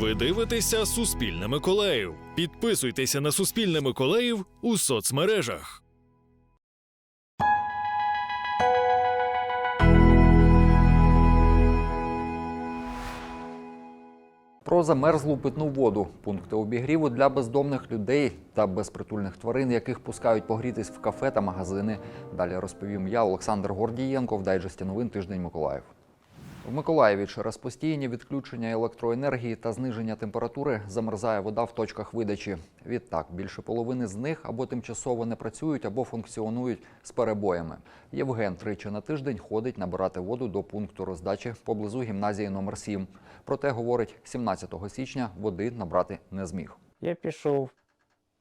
Ви дивитеся Суспільне Миколаїв. Підписуйтеся на Суспільне Миколаїв у соцмережах. Про замерзлу питну воду, пункти обігріву для бездомних людей та безпритульних тварин, яких пускають погрітись в кафе та магазини. Далі розповім я, Олександр Гордієнко, в дайджесті новин тиждень Миколаїв. В Миколаєві через постійні відключення електроенергії та зниження температури замерзає вода в точках видачі. Відтак, більше половини з них або тимчасово не працюють, або функціонують з перебоями. Євген тричі на тиждень ходить набирати воду до пункту роздачі поблизу гімназії номер 7. Проте, говорить, 17 січня води набрати не зміг. Я пішов,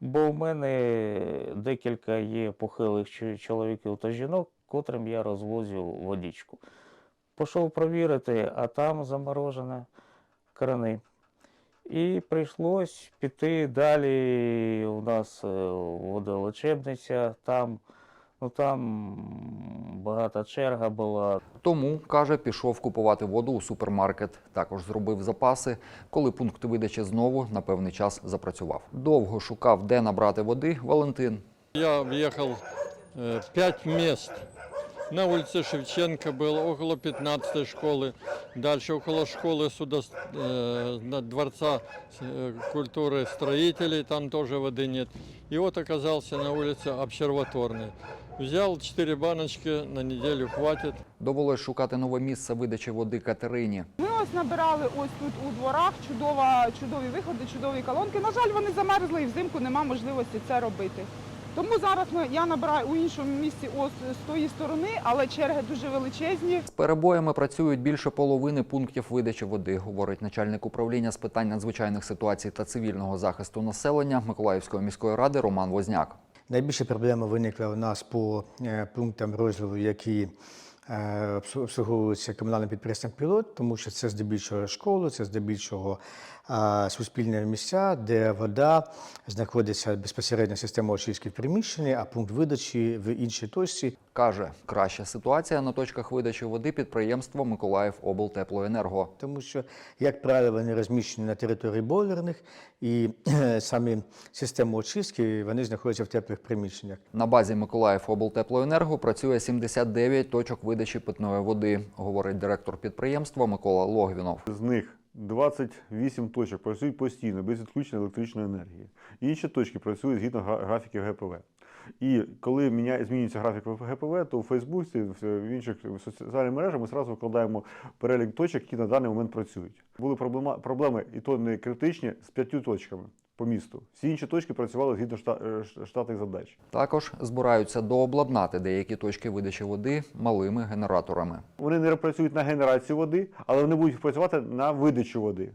бо в мене декілька є похилих чоловіків та жінок, котрим я розвозив водичку. Пішов провірити, а там заморожені крани. І прийшлось піти далі. У нас е, водолечебниця, там, ну, там багата черга була. Тому, каже, пішов купувати воду у супермаркет. Також зробив запаси, коли пункт видачі знову на певний час запрацював. Довго шукав, де набрати води Валентин. Я объехал э, пять мест На улице Шевченко был, около 15 школы. Дальше около школы суда, э, на дворца э, культуры строителей, там тоже воды нет. И вот оказался на улице Обсерваторной. Взял 4 баночки, на неделю хватит. Довелось шукати нове місце видачі води Катерині. Ми ось набирали ось тут у дворах чудова, чудові виходи, чудові колонки. На жаль, вони замерзли і взимку нема можливості це робити. Тому зараз ми, я набираю у іншому місці ось з тої сторони, але черги дуже величезні. З перебоями працюють більше половини пунктів видачі води, говорить начальник управління з питань надзвичайних ситуацій та цивільного захисту населення Миколаївської міської ради Роман Возняк. Найбільша проблема виникла у нас по е, пунктам розвитку, які е, обслу- обслуговуються комунальним підприємством Пілот, тому що це здебільшого школи, це здебільшого суспільні місця, де вода знаходиться безпосередньо система очистки в приміщенні, а пункт видачі в іншій точці. Каже, краща ситуація на точках видачі води підприємства Миколаїв облтеплоенерго. Тому що, як правило, вони розміщені на території бойлерних, і самі системи очистки вони знаходяться в теплих приміщеннях. На базі Миколаїв облтеплоенерго працює 79 точок видачі питної води, говорить директор підприємства Микола Логвінов. З них 28 точок працюють постійно, без відключення електричної енергії. Інші точки працюють згідно графіків ГПВ. І коли міняє, змінюється графік ГПВ, то у Фейсбуці, в інших соціальних мережах ми одразу викладаємо перелік точок, які на даний момент працюють. Були проблема, проблеми, і то не критичні, з п'ятью точками по місту. Всі інші точки працювали згідно е, штатних задач. Також збираються дообладнати деякі точки видачі води малими генераторами. Вони не працюють на генерацію води, але вони будуть працювати на видачу води.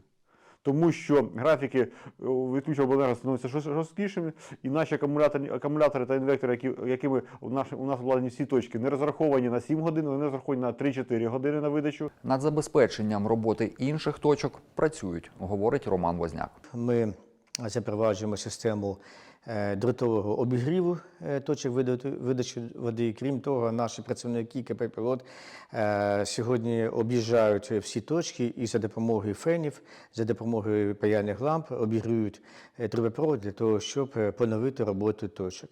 Тому що графіки е, відключення обленерго становляться жорсткішими, і наші акумулятори, акумулятори та інвектори, які, якими у нас, у нас обладнані всі точки, не розраховані на 7 годин, вони розраховані на 3-4 години на видачу. Над забезпеченням роботи інших точок працюють, говорить Роман Возняк. Ми запроваджуємо систему дротового обігріву е, точок видачі води. Крім того, наші працівники КП «Пілот» е, сьогодні об'їжджають всі точки і за допомогою фенів, за допомогою паяльних ламп обігріють е, трубопровод для того, щоб е, поновити роботу точок.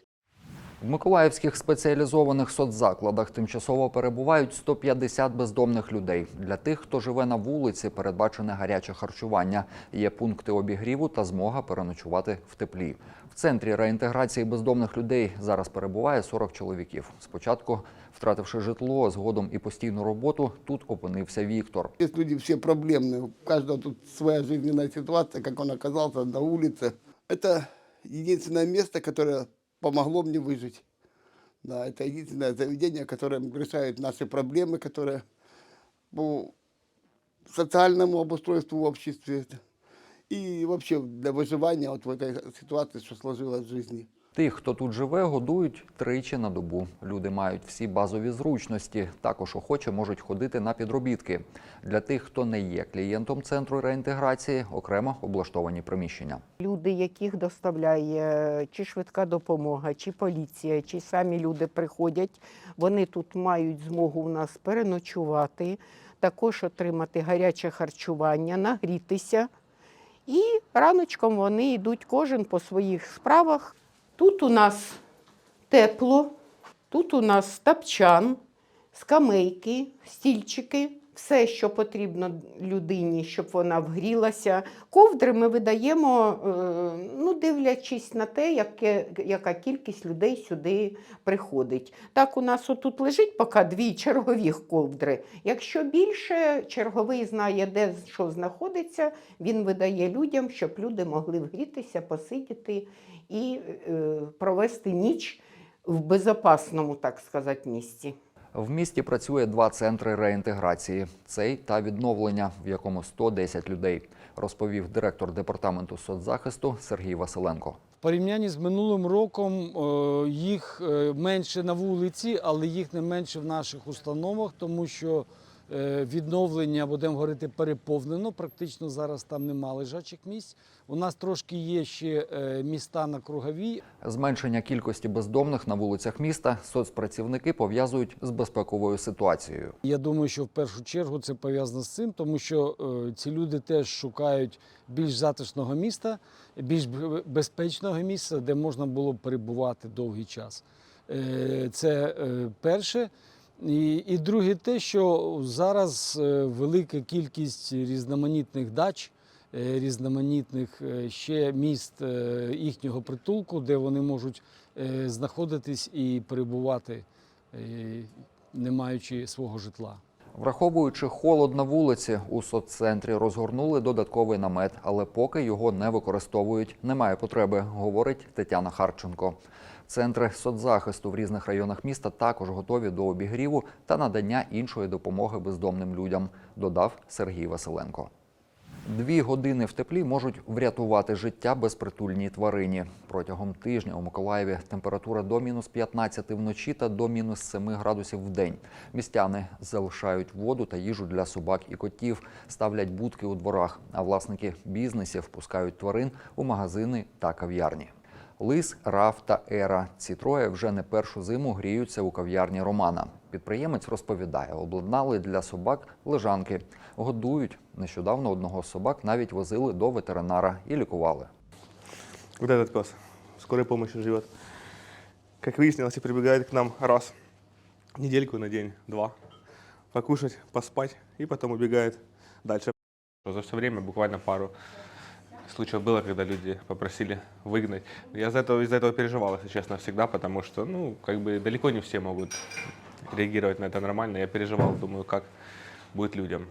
В миколаївських спеціалізованих соцзакладах тимчасово перебувають 150 бездомних людей. Для тих, хто живе на вулиці, передбачене гаряче харчування. Є пункти обігріву та змога переночувати в теплі. В центрі реінтеграції бездомних людей зараз перебуває 40 чоловіків. Спочатку, втративши житло, згодом і постійну роботу, тут опинився Віктор. Есть люди все проблемные, у каждого тут своя жизненная ситуация, как он оказался на улице. Это единственное место, которое помогло мне выжить. Да, это единственное заведение, которое решает наши проблемы, которые по социальному обустройству в обществе и вообще для выживания вот в этой ситуации, что сложилось в жизни. Тих, хто тут живе, годують тричі на добу. Люди мають всі базові зручності. Також охоче можуть ходити на підробітки. Для тих, хто не є клієнтом центру реінтеграції, окремо облаштовані приміщення. Люди, яких доставляє чи швидка допомога, чи поліція, чи самі люди приходять, вони тут мають змогу у нас переночувати, також отримати гаряче харчування, нагрітися І раночком вони йдуть кожен по своїх справах. Тут у нас тепло, тут у нас тапчан, скамейки, стільчики, все, що потрібно людині, щоб вона вгрілася. Ковдри ми видаємо, е, ну, дивлячись на те, яке, яка кількість людей сюди приходить. Так, у нас отут лежить поки дві чергові ковдри. Якщо більше, черговий знає, де що знаходиться, він видає людям, щоб люди могли вгрітися, посидіти і е, провести ніч в безпечному, так сказати, місці. В місті працює два центри реінтеграції: цей та відновлення, в якому 110 людей, розповів директор департаменту соцзахисту Сергій Василенко. Порівнянні з минулим роком е, їх е, менше на вулиці, але їх не менше в наших установах, тому що відновлення, будемо говорити, переповнено. Практично зараз там нема лежачих місць. У нас трошки є ще е, міста на круговій, Зменшення кількості бездомних на вулицях міста соцпрацівники пов'язують з безпековою ситуацією. Я думаю, що в першу чергу це пов'язано з цим, тому що е, ці люди теж шукають більш затишного міста, більш безпечного місця, де можна було перебувати довгий час. Е, Це е, перше. І, і друге, те, що зараз е, велика кількість різноманітних дач, е, різноманітних е, ще міст їхнього притулку, де вони можуть знаходитись і перебувати, не маючи свого житла. Враховуючи холод на вулиці, у соццентрі розгорнули додатковий намет, але поки його не використовують, немає потреби, говорить Тетяна Харченко. Центри соцзахисту в різних районах міста також готові до обігріву та надання іншої допомоги бездомним людям, додав Сергій Василенко. Дві години в теплі можуть врятувати життя безпритульній тварині. Протягом тижня у Миколаєві температура до мінус 15 вночі та до мінус 7 градусів в день. Містяни залишають воду та їжу для собак і котів, ставлять будки у дворах, а власники бізнесів пускають тварин у магазини та кав'ярні. Лис, Раф та Ера. Ці троє вже не першу зиму гріються у кав'ярні Романа. Підприємець розповідає, обладнали для собак лежанки, годують. Нещодавно одного з собак навіть возили до ветеринара і лікували. Вот этот пес скорой помощи живет. Как выяснилось, и прибегает к нам раз в недельку на день, два. Покушать, поспать и потом убегает дальше. За все время буквально пару случаев было, когда люди попросили выгнать. Я из-за этого, из-за этого переживал, если честно, всегда, потому что, ну, как бы далеко не все могут реагировать на это нормально. Я переживал, думаю, как будет людям.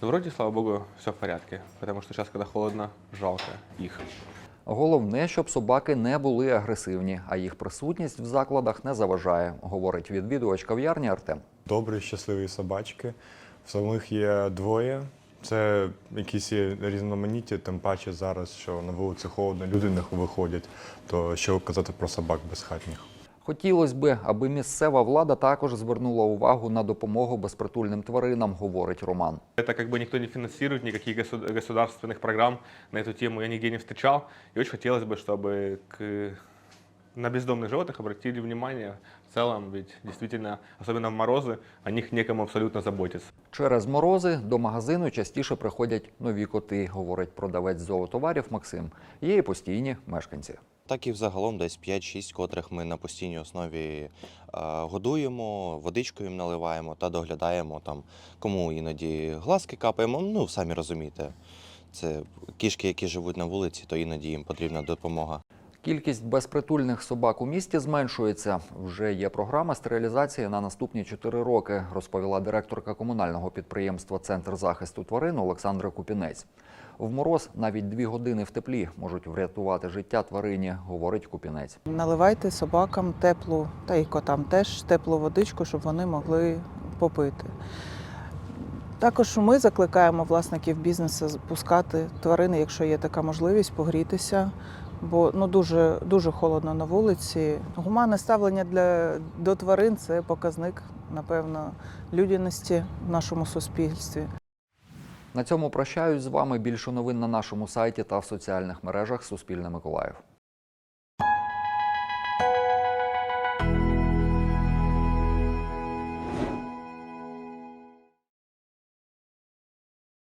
Но вроде, слава богу, все в порядке, потому что сейчас, когда холодно, жалко их. Головне, щоб собаки не були агресивні, а їх присутність в закладах не заважає, говорить відвідувач кав'ярні Артем. добрі, щасливі собачки. В самих є двоє. Це якісь є різноманіття, тим паче зараз, що на вулиці холодно, люди не виходять. То що казати про собак безхатніх. Хотілося би, аби місцева влада також звернула увагу на допомогу безпритульним тваринам, говорить Роман. Это как бы никто не финансирует, никаких госу- государственных программ на эту тему я нигде не встречал. И очень хотелось бы, чтобы к... на бездомных животных обратили внимание в целом, ведь действительно, особенно в морозы, о них некому абсолютно заботиться. Через морози до магазину частіше приходять нові коти, говорить продавець зоотоварів Максим. Є і постійні мешканці. Так і взагалом десь 5-6, котрих ми на постійній основі е, годуємо, водичкою їм наливаємо та доглядаємо там, кому іноді глазки капаємо. Ну, самі розумієте, це кішки, які живуть на вулиці, то іноді їм потрібна допомога. Кількість безпритульних собак у місті зменшується. Вже є програма стерилізації на наступні 4 роки, розповіла директорка комунального підприємства Центр захисту тварин Олександра Купінець. В мороз навіть дві години в теплі можуть врятувати життя тварині, говорить Купінець. Наливайте собакам теплу, та й котам теж теплу водичку, щоб вони могли попити. Також ми закликаємо власників бізнесу пускати тварини, якщо є така можливість, погрітися, бо ну дуже, дуже холодно на вулиці. Гуманне ставлення для, до тварин це показник, напевно, людяності в нашому суспільстві. На цьому прощаюсь з вами. Більше новин на нашому сайті та в соціальних мережах Суспільне Миколаїв.